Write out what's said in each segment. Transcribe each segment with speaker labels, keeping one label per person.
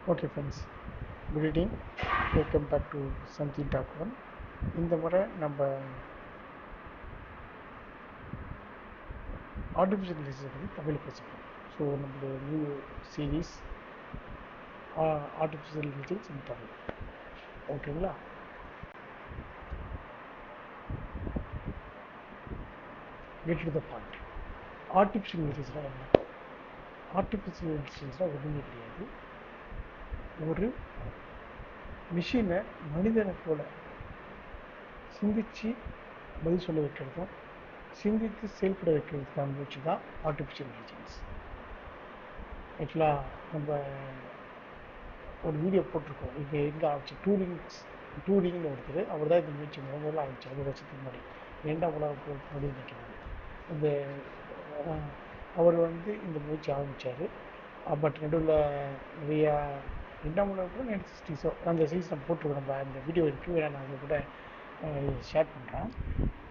Speaker 1: Okay friends good evening welcome back to something talk one இந்த முறை நம்ம artificial intelligence பற்றி தமிழ் பேசுகிறோம் ஸோ நம்மளுடைய new series artificial intelligence in Tamil ஓகேங்களா get to the point artificial இன்டெலிஜென்ஸ்னால் என்ன? ஆர்டிஃபிஷியல் இன்டெலிஜென்ஸ்னால் ஒன்றுமே கிடையாது. ஒரு மிஷினை மனிதனை போல சிந்திச்சு பதில் சொல்ல வைக்கிறதும் சிந்தித்து செயல்பட வைக்கிறதுக்கான முயற்சி தான் ஆர்டிஃபிஷியல் இன்டெலிஜென்ஸ் ஆக்சுவலாக நம்ம ஒரு வீடியோ போட்டிருக்கோம். இங்கே எங்கே ஆரம்பிச்சு? டூரிங்ஸ் டூரிங்னு ஒருத்தர் அவர் தான் இந்த முயற்சி முதல் முதல்ல ஆரம்பிச்சு. ஒரு வருஷத்துக்கு முன்னாடி. ரெண்டாம் உலக முன்னாடி நிற்கிறாரு இந்த அவர் வந்து இந்த முயற்சி ஆரம்பித்தார் பட் நடுவில் நிறையா ரெண்டாம் நைன் சிக்ஸ்டி ஸோ அந்த சீசன் போட்டிருக்கோம் நம்ம அந்த வீடியோ இருக்குது வேணா நான் அதை கூட ஷேர் பண்ணுறேன்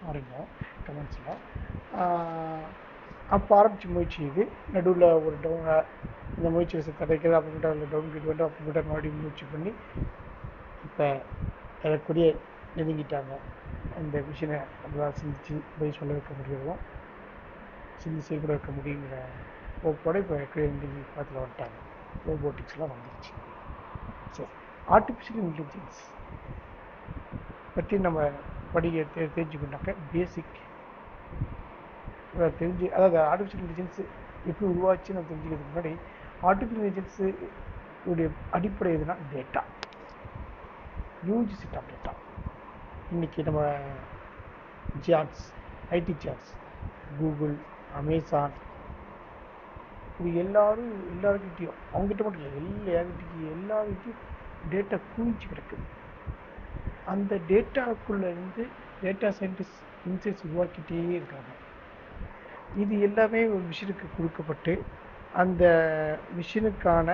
Speaker 1: பாருங்க கமெண்ட்ஸில் அப்போ ஆரம்பித்த முயற்சி இது. நடுவில் ஒரு டவுன் இந்த முயற்சி கதைக்கிறது அப்புறமேட்டு அதில் டவுன் கிட் வந்து அப்புறமேட்டு மறுபடியும் முயற்சி பண்ணி இப்போ அதற்குரிய நெருங்கிட்டாங்க. இந்த மிஷினை நம்மளால் சிந்திச்சு போய் சொல்ல வைக்க முடியும் சிந்திச்சு கூட வைக்க முடியுங்கிற போக்கோட இப்போ கிரியேட்டிவ் பார்த்துல வந்துட்டாங்க. ரோபோட்டிக்ஸ்லாம் வந்துருச்சு. சரி ஆர்டிஃபிஷியல் இன்டெலிஜென்ஸ் பற்றி நம்ம படிக்க தெ தெரிஞ்சுக்கிட்டாக்க பேசிக் தெரிஞ்சு அதாவது ஆர்டிஃபிஷியல் இன்டெலிஜென்ஸ் எப்படி உருவாச்சுன்னு நம்ம தெரிஞ்சுக்கிறதுக்கு முன்னாடி ஆர்டிஃபிஷியல் இன்டெலிஜென்ஸு உடைய அடிப்படை எதுனா data huge set of data இன்றைக்கி நம்ம giants IT giants Google Amazon இது எல்லாரும் எல்லாருக்கிட்டையும் அவங்ககிட்ட மட்டும் இல்லை எல்லா யார்கிட்டையும் எல்லாருக்கிட்டையும் டேட்டா குவிஞ்சு கிடக்குது அந்த டேட்டாக்குள்ளேருந்து டேட்டா சயின்டிஸ்ட் இன்சைட்ஸ் உருவாக்கிட்டே இருக்காங்க. இது எல்லாமே ஒரு மிஷினுக்கு கொடுக்கப்பட்டு அந்த மிஷினுக்கான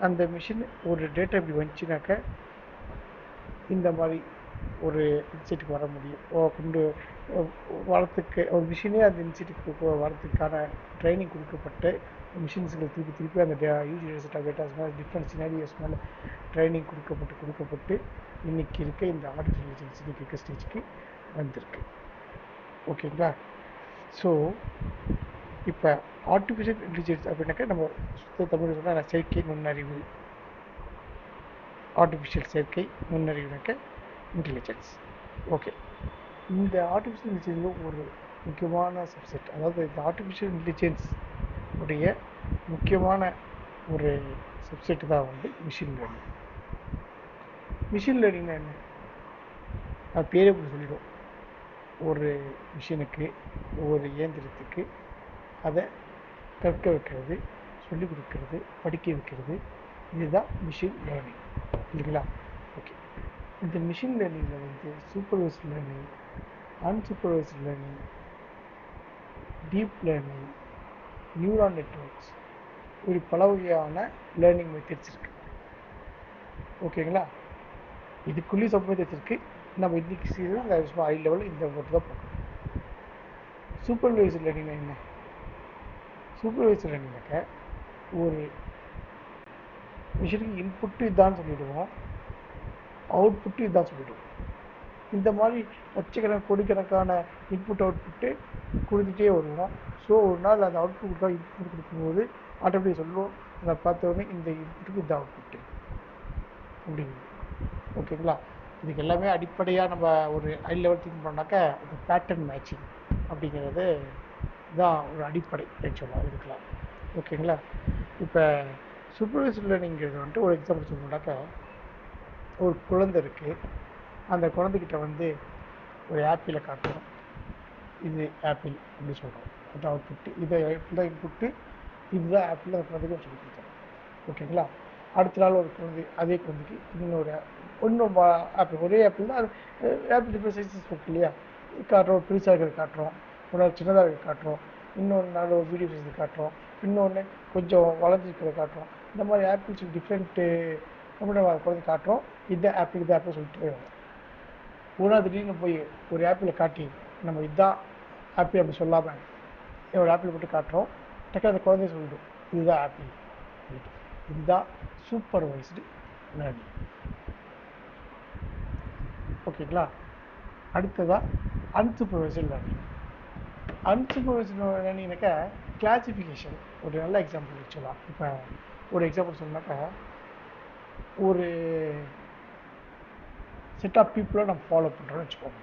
Speaker 1: அந்த மிஷின் ஒரு டேட்டா இப்படி வந்துச்சுனாக்க இந்த மாதிரி ஒரு இன்சைட்டுக்கு வர முடியும். ஓ, கொண்டு வரத்துக்கு ஒரு மிஷினே அந்த இன்ஸ்டியூட்டுக்கு வரத்துக்கான ட்ரைனிங் கொடுக்கப்பட்டு மிஷின்ஸுக்கு திருப்பி திருப்பி அந்த யூஜி செட் டேட்டாஸ் மேலே டிஃப்ரெண்ட் சினாரியோஸ் மேலே ட்ரைனிங் கொடுக்கப்பட்டு கொடுக்கப்பட்டு இன்னைக்கு இருக்க இந்த ஆர்டிஃபிஷியல் இன்டெலிஜென்ஸ் இன்றைக்கி இருக்க ஸ்டேஜ்க்கு வந்திருக்கு. ஓகேங்களா ஸோ இப்போ ஆர்டிஃபிஷியல் இன்டெலிஜென்ஸ் அப்படின்னாக்கா நம்ம சுத்த தமிழ் சொன்னால் செயற்கை நுண்ணறிவு. ஆர்டிஃபிஷியல் செயற்கை நுண்ணறிவுனாக்க இன்டெலிஜென்ஸ் ஓகே இந்த ஆர்டிஃபிஷியல் இன்டெலிஜென்ஸில் ஒரு முக்கியமான சப்செட் அதாவது இந்த ஆர்டிஃபிஷியல் இன்டெலிஜென்ஸ் உடைய முக்கியமான ஒரு சப்செட்டு தான் வந்து மிஷின் லேர்னிங் மிஷின் லேர்னிங்னா என்ன? அது பேரே கூட சொல்லிடும் ஒரு மிஷினுக்கு ஒரு இயந்திரத்துக்கு அதை கற்க வைக்கிறது சொல்லிக் கொடுக்கறது படிக்க வைக்கிறது. இதுதான் மிஷின் லேர்னிங் இல்லைங்களா ஓகே இந்த மிஷின் லேர்னிங்கில் வந்து supervise learning unsupervised learning deep learning neuron networks இப்படி பல வகையான லேர்னிங் மெத்தட்ஸ் இருக்கு. ஓகேங்களா இதுக்குள்ளேயும் சப் மெத்தட்ஸ் இருக்கு. நம்ம இன்னைக்கு சீரியல் சும்மா ஹை லெவலில் இந்த மட்டும் தான் பார்க்கணும். சூப்பர்வைசர் லேர்னிங் என்ன? சூப்பர்வைசர் லேர்னிங்னாக்க ஒரு மிஷினுக்கு இன்புட்டு இதான்னு சொல்லிவிடுவோம் அவுட்புட்டு இதான் சொல்லிவிடுவோம் இந்த மாதிரி லட்சக்கணக்கான கோடிக்கணக்கான இன்புட் அவுட்புட்டு கொடுத்துட்டே வருவோம். ஸோ ஒரு நாள் அந்த அவுட்புட் இன்புட் கொடுக்கும்போது ஆட்டோமேட்டிக் சொல்லுவோம் அதை பார்த்த உடனே இந்த இன்புட்டுக்கு இந்த அவுட்புட்டு அப்படிங்கிறது ஓகேங்களா இதுக்கு எல்லாமே அடிப்படையாக நம்ம ஒரு ஹை லெவல் திங்க் பண்ணாக்கா இந்த பேட்டர்ன் மேட்சிங் அப்படிங்கிறது தான் ஒரு அடிப்படை சொல்லலாம் இருக்கலாம் ஓகேங்களா இப்போ சூப்பர்வைசர் லேர்னிங்கிறது வந்துட்டு ஒரு எக்ஸாம்பிள் சொல்லணும்னாக்கா ஒரு குழந்தை இருக்குது அந்த குழந்தைகிட்ட வந்து ஒரு ஆப்பிளை காட்டுறோம். இது ஆப்பிள் அப்படின்னு சொல்கிறோம் அது அவுட்புட்டு இதை தான் இன்புட்டு இதுதான் ஆப்பிள் அந்த குழந்தைக்கு சொல்லி கொடுத்தோம். ஓகேங்களா அடுத்த நாள் ஒரு குழந்தை அதே குழந்தைக்கு இன்னொரு இன்னும் ஆப்பிள் ஒரே ஆப்பிள் தான். அது ஆப்பிள் டிஃப்ரெண்ட் சைஸஸ் இருக்கு இல்லையா? காட்டுறோம் பெருசாக இருக்கிறது காட்டுறோம் ஒரு சின்னதாக இருக்கிறது காட்டுறோம் இன்னொரு நாள் ஒரு வீடியோ சைஸ் காட்டுறோம் இன்னொன்று கொஞ்சம் வளர்ந்துருக்கிறத காட்டுறோம். இந்த மாதிரி ஆப்பிள்ஸ் டிஃப்ரெண்ட்டு நம்ம குழந்தை காட்டுறோம். இந்த ஆப்பிள் இந்த ஆப்பிள் சொல்லிட்டு போயிடும் ஒரு திடீர்னு போய் ஒரு ஆப்பிளை காட்டி நம்ம இதுதான் ஆப்பிள் அப்படி சொல்லாமல் ஒரு ஆப்பிள் போட்டு காட்டுறோம். டக்கு அந்த குழந்தைய சொல்லிடும் இதுதான் ஆப்பிள். இதுதான் சூப்பர்வைஸ்டு லேர்னிங் ஓகேங்களா? அடுத்ததா அன்சூப்பர்வைஸ்டு லேர்னிங் அன்சூப்பர்வைஸ்டு லேர்னிங்னாக்கா கிளாசிஃபிகேஷன் ஒரு நல்ல எக்ஸாம்பிள் சொல்லலாம். இப்போ ஒரு எக்ஸாம்பிள் சொன்னாக்கா ஒரு செட் ஆஃப் பீப்புளை நம்ம ஃபாலோ பண்ணுறோன்னு வச்சுக்கோங்க.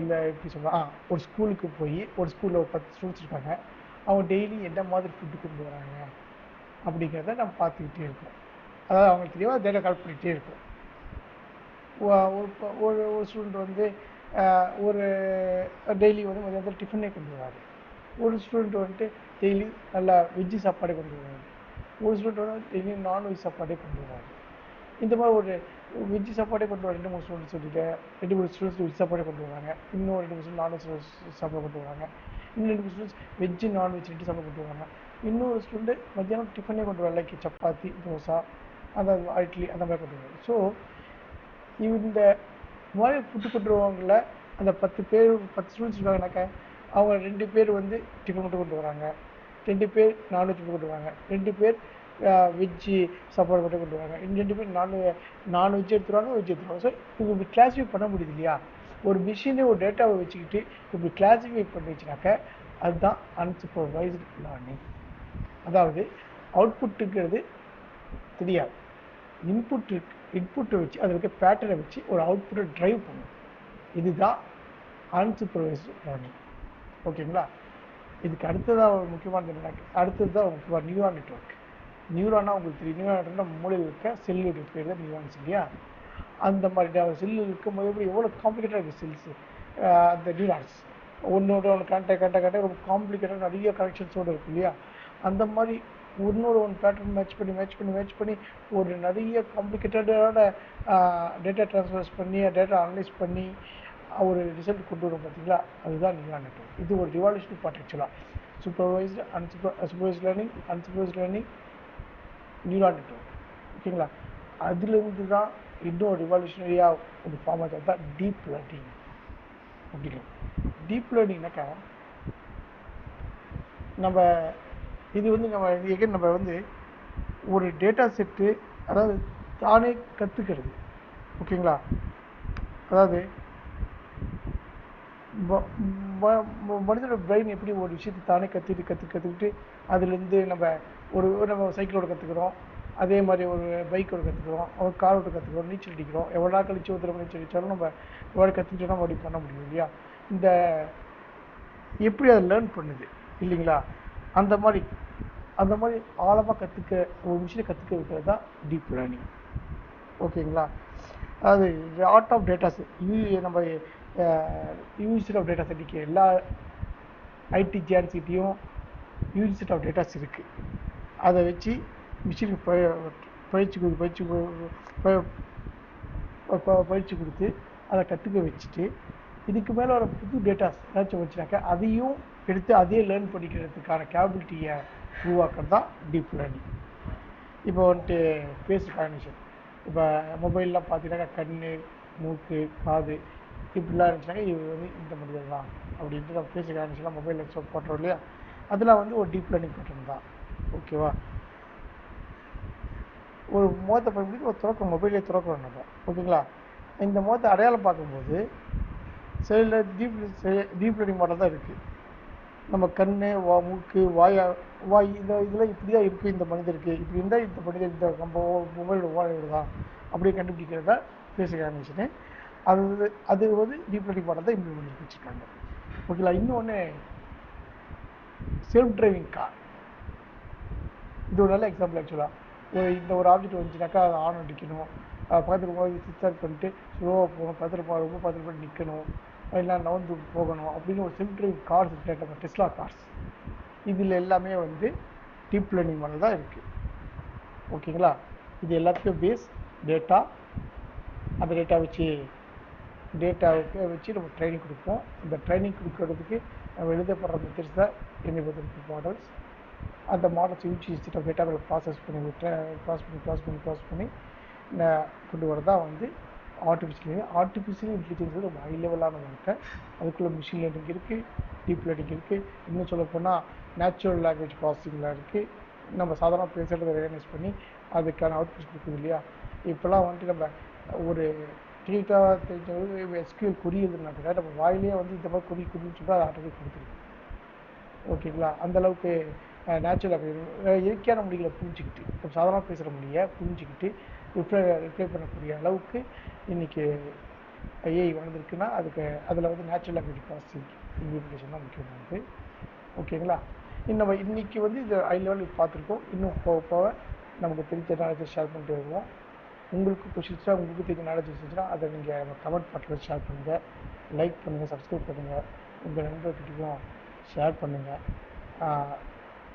Speaker 1: இல்லை எப்படி சொல்லலாம் ஆ ஒரு ஸ்கூலுக்கு போய் ஒரு ஸ்கூலில் ஒரு பத்து ஸ்டூடெண்ட்ஸ் இருக்காங்க. அவங்க டெய்லி என்ன மாதிரி ஃபுட்டு கொண்டு வராங்க? அப்படிங்கிறத நம்ம பார்த்துக்கிட்டே இருக்கோம். அதாவது அவங்களுக்கு தெளிவாக டேட்டா கலெக்ட் பண்ணிகிட்டே இருக்கும். ஒரு ஒரு ஒரு ஸ்டூடெண்ட் வந்து ஒரு டெய்லி வந்து மதியானத்தில் டிஃபனே கொண்டு வராரு ஒரு ஸ்டூடெண்ட் வந்துட்டு டெய்லி நல்லா வெஜ்ஜு சாப்பாடே கொண்டு வராரு ஒரு ஸ்டூடெண்ட் வந்து டெய்லி நான்வெஜ் சாப்பாடே கொண்டு வராரு இந்த மாதிரி ஒரு வெஜ்ஜு சாப்பாடே கொண்டு வர ரெண்டு மூணு ஸ்டூடெண்ட்ஸ் சொல்லிட்டு ரெண்டு மூணு ஸ்டூடெண்ட்ஸ் வெஜ் சாப்பாடே கொண்டு வராங்க இன்னும் ரெண்டு மூணு நான்வெஜ் சாப்பாடு கொண்டு வராங்க இன்னும் ரெண்டு மூணு ஸ்டூடெண்ட்ஸ் வெஜ்ஜு நான்வெஜ் ரெண்டு சாப்பாடு கொண்டு வராங்க இன்னொரு ஸ்டூடெண்ட் மத்தியானம் டிஃபனே கொண்டு வர லைக் சப்பாத்தி தோசை அந்த இட்லி அந்த மாதிரி கொண்டு வராங்க ஸோ இந்த மாதிரி ஃபுட்டு கொண்டு வருவாங்கள அந்த பத்து பேர் பத்து ஸ்டூடெண்ட்ஸ் இருக்காங்கனாக்கா அவங்க ரெண்டு பேர் வந்து டிஃபன் மட்டும் கொண்டு வராங்க. ரெண்டு பேர் நான்வெஜ் கொண்டு வராங்க. ரெண்டு பேர் வெஜ்ஜு சாப்பாடு மட்டும் கொண்டு வராங்க. இன்னும் ரெண்டு பேர் நான் வெஜ்ஜு எடுத்துருவாங்க வெஜ் எடுத்துருவாங்க. ஸோ இது இப்படி கிளாஸிஃபை பண்ண முடியுது இல்லையா? ஒரு மிஷினே ஒரு டேட்டாவை வச்சுக்கிட்டு இப்படி கிளாஸிஃபை பண்ணிச்சுனாக்க அதுதான் அன்சூப்பர்வைஸ்டு லேர்னிங் அதாவது அவுட்புட்டுங்கிறது தெரியாது. இன்புட் இன்புட்டை வச்சு அதில் இருக்க பேட்டர்னை வச்சு ஒரு அவுட்புட்டை ட்ரைவ் பண்ணும். இதுதான் அன்சூப்பர்வைஸ்டு லேர்னிங் ஓகேங்களா இதுக்கு அடுத்ததாக ஒரு முக்கியமானது என்ன அடுத்தது தான் முக்கியமான நியூரான் நெட்ஒர்க் நியூரானா உங்களுக்கு தெரியும். நியூரான் மூளையில் இருக்க செல்லுடைய பேர் தான் நியூரான்ஸ் இல்லையா அந்த மாதிரி செல்லு இருக்கும்போது எப்படி எவ்வளோ காம்ப்ளிகேட்டாக இருக்குது செல்ஸு அந்த நியூரான்ஸ் ஒன்றோட ஒன்று கனெக்ட் கனெக்ட் கனெக்ட் ரொம்ப காம்ப்ளிகேட்டாக நிறைய கனெக்ஷன்ஸோடு இருக்கு இல்லையா? அந்த மாதிரி ஒன்னோட ஒன் பேட்டர்ன் மேட்ச் பண்ணி மேட்ச் பண்ணி மேட்ச் பண்ணி ஒரு நிறைய காம்ப்ளிகேட்டடான டேட்டா ட்ரான்ஸ்ஃபர்ஸ் பண்ணி டேட்டா அனலைஸ் பண்ணி ஒரு ரிசல்ட் கொண்டு வரும் பார்த்தீங்களா? அதுதான் நியூரான் நெட்ஒர்க் இது ஒரு ரிவால்யூஷன் பார்ட் ஆக்சுவலாக supervised unsuper supervise learning unsupervise learning neuron network ஓகேங்களா அதுலேருந்து தான் இன்னும் ரிவால்யூஷனரியாக ஒரு ஃபார்ம் ஆச்சு. தான் டீப் லேர்னிங் அப்படிங்கிறது டீப் லேர்னிங்னாக்கா நம்ம இது வந்து நம்ம எகைன் நம்ம வந்து ஒரு டேட்டா செட்டு அதாவது தானே கற்றுக்கிறது ஓகேங்களா அதாவது மனிதனோட பிரெயின் எப்படி ஒரு விஷயத்தை தானே கற்றுட்டு கற்று கற்றுக்கிட்டு அதுலேருந்து நம்ம ஒரு நம்ம சைக்கிளோட கற்றுக்குறோம் அதே மாதிரி ஒரு பைக்கோட கற்றுக்குறோம் ஒரு காரோட கற்றுக்குறோம் நீச்சல் அடிக்கிறோம். எவ்வளோ நாள் கழிச்சு ஒரு தடவை நீச்சல் அடித்தாலும் நம்ம எவ்வளோ கற்றுக்கிட்டோம்னா அப்படி பண்ண முடியும் இல்லையா? இந்த எப்படி அதை லேர்ன் பண்ணுது இல்லைங்களா? அந்த மாதிரி அந்த மாதிரி ஆழமாக கற்றுக்க ஒரு விஷயத்தை கற்றுக்க வைக்கிறது தான் டீப் லேர்னிங் ஓகேங்களா? அது ஆர்ட் ஆஃப் டேட்டாஸ் இது நம்ம யூனிவர்சிட்டி ஆஃப் டேட்டாஸ் இன்றைக்கி எல்லா ஐடி ஜிஆர்சிட்டியும் யூனிவர்சிட்டி ஆஃப் டேட்டாஸ் இருக்குது அதை வச்சு மிஷினுக்கு பயிற்சி கொடு பயிற்சி பயிற்சி கொடுத்து அதை கற்றுக்க வச்சுட்டு இதுக்கு மேலே வர புது டேட்டாஸ் ஏதாச்சும் வச்சுனாக்கா அதையும் எடுத்து அதையே லேர்ன் பண்ணிக்கிறதுக்கான கேபிலிட்டியை உருவாக்குறது தான் டீப் லேர்னிங் இப்போ வந்துட்டு ஃபேஸ் ரெகக்னிஷன் இப்போ மொபைல்லாம் பார்த்தீங்கன்னாக்கா கண் மூக்கு காது இப்படிலாம் இருந்துச்சுன்னா இது வந்து இந்த மனிதர் தான் அப்படின்ட்டு நம்ம பேசிக்க ஆரம்பிச்சுலாம் மொபைல் ஸ்டோப் போட்டோம் இல்லையா? அதெல்லாம் வந்து ஒரு டீப் லேர்னிங் பேட்டர்ன் தான். ஓகேவா ஒரு முகத்தை பயன்படுத்தி ஒரு துறக்கம் மொபைலே திறக்கிறோம் நம்ம. ஓகேங்களா இந்த முகத்தை அடையாளம் பார்க்கும்போது சில டீப் டீப் லேர்னிங் மாடல் தான் இருக்குது நம்ம கண் வா மூக்கு வாய் வாய் இந்த இதெல்லாம் இப்படி தான் இருக்குது இந்த மனிதருக்கு. இப்படி இருந்தால் இந்த மனிதர் இந்த நம்ம மொபைலோட வாயோட தான் அப்படியே கண்டுபிடிக்கிறதா பேசிக்க ஆரம்பிச்சுட்டேன். அது அது வந்து டீப் லேர்னிங் மாடல் தான் இம்ப்ளிமெண்ட் பண்ணி வச்சுருக்காங்க. ஓகேங்களா இன்னொன்று செல்ஃப் டிரைவிங் கார் இது ஒரு நல்ல எக்ஸாம்பிள் ஆக்சுவலாக ஒரு இந்த ஒரு ஆப்ஜெக்ட் வந்துச்சுனாக்கா அதை ஆன் அடிக்கணும். பக்கத்தில் பக்கத்துல போய் சுவிச் பண்ணிட்டு ஸ்லோவாக போகணும். பக்கத்தில் போ ரொம்ப பக்கத்தில் போய் நிற்கணும் இல்லை நவுந்து போகணும். அப்படின்னு ஒரு செல்ஃப் டிரைவிங் கார்ஸ் கேட்டாங்க டெஸ்லா கார்ஸ் இதில் எல்லாமே வந்து டீப் லேர்னிங் மாடல் தான் இருக்குது ஓகேங்களா இது எல்லாத்துக்கும் பேஸ் டேட்டா அந்த டேட்டா வச்சு டேட்டாவுக்கு வச்சு நம்ம ட்ரைனிங் கொடுப்போம். இந்த ட்ரைனிங் கொடுக்கறதுக்கு நம்ம எழுதப்படுற மெத்தட்ஸ் தான் எனிபதற்கு மாடல்ஸ் அந்த மாடல்ஸ் யூஸ் செட் டேட்டாவில் ப்ராசஸ் பண்ணி ப்ராசஸ் பண்ணி ப்ராசஸ் பண்ணி ப்ராசஸ் பண்ணி கொண்டு வரதான் வந்து ஆர்டிஃபிஷியல் ஆர்டிஃபிஷியல் இன்டெலிஜென்ஸ் ரொம்ப ஹை லெவலான ஒர்க்கை அதுக்குள்ளே மிஷின் லேர்னிங் இருக்குது டீப் லேர்னிங் இருக்குது இன்னும் சொல்லப்போனால் நேச்சுரல் லாங்குவேஜ் ப்ராசஸிங்லாம் இருக்குது நம்ம சாதாரண பேசுகிறத ரெகனைஸ் பண்ணி அதுக்கான அவுட்புட் கொடுக்குது இல்லையா? இப்போல்லாம் வந்துட்டு நம்ம ஒரு டீட்டாக தெரிஞ்சது எஸ்கியூஎல் குறியுதுனாக்கா நம்ம வாயிலே வந்து இந்த மாதிரி குறி குறின்னு சொல்லிட்டு அதை ஆட்டோமேட்டிக் கொடுத்துருக்கு ஓகேங்களா அந்த அளவுக்கு நேச்சுரல் இயற்கையான மொழிகளை புரிஞ்சுக்கிட்டு இப்போ சாதாரண பேசுகிற மொழியை புரிஞ்சுக்கிட்டு ரிப்ளை ரிப்ளை பண்ணக்கூடிய அளவுக்கு இன்றைக்கி ஐஏஐ வளர்ந்துருக்குன்னா அதுக்கு அதில் வந்து நேச்சுரல் லாங்குவேஜ் ப்ராசஸிங் இம்ப்ளிமெண்டேஷன் தான் முக்கியமானது. ஓகேங்களா நம்ம இன்னைக்கு வந்து இது ஹை லெவலில் பார்த்துருக்கோம். இன்னும் போக போக நமக்கு தெரிஞ்ச நாலேஜை ஷேர் பண்ணிட்டு வருவோம். உங்களுக்கு பிடிச்சிருச்சா உங்களுக்கு தெரிஞ்ச நாலேஜ் இருந்துச்சுன்னா அதை நீங்கள் நம்ம கமெண்ட் பாட்டில் ஷேர் பண்ணுங்கள் லைக் பண்ணுங்கள் சப்ஸ்கிரைப் பண்ணுங்கள் உங்கள் நண்பர்கிட்டையும் ஷேர் பண்ணுங்கள்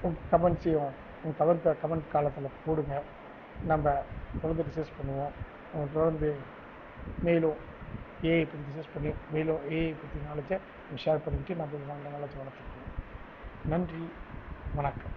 Speaker 1: உங்கள் கமெண்ட்ஸையும் உங்கள் கமெண்ட் கமெண்ட் காலத்தில் போடுங்க. நம்ம தொடர்ந்து டிஸ்கஸ் பண்ணுவோம். நம்ம தொடர்ந்து மேலும் ஏஐ பற்றி டிஸ்கஸ் பண்ணி மேலும் ஏஐ பற்றி நாலேஜை ஷேர் பண்ணிவிட்டு நம்ம நாலேஜ் வளர்த்துக்கணும் நன்றி. வணக்கம்.